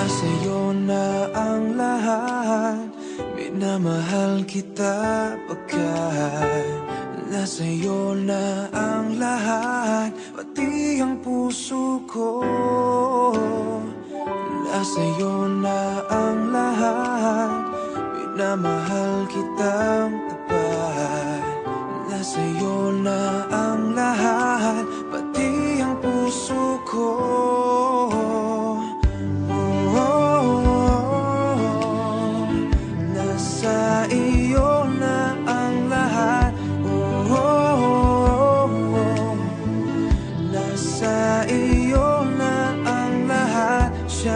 Nasa'yo na ang lahat. Minamahal kita pagkat Nasa'yo na ang lahat. Pati ang puso ko Nasa'yo na ang lahat. Minamahal kitang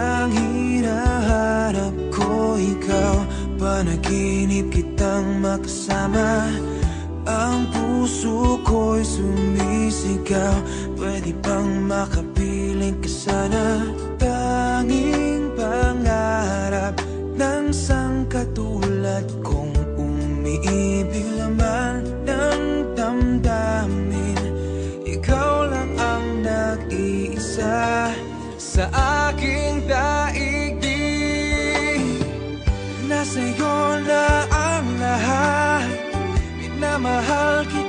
Siyang hinahanap ko ikaw Panaginip kitang makasama. Ang puso ko'y sumisigaw Pwede bang makapiling ka sana? Tanging pangarap ng sangkatulad kong umiibig laman ng damdamin. Ikaw lang ang nag-iisa sa aking Nasa'yo na ang lahat. Minamahal kita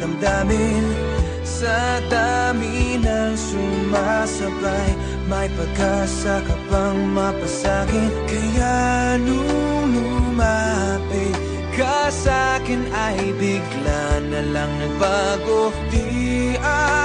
damdamin. Sa dami ng sumasabay May pag-asa ka pang mapasakit Kaya nung lumapit ka sa'kin ay bigla na lang nagbago. Di ako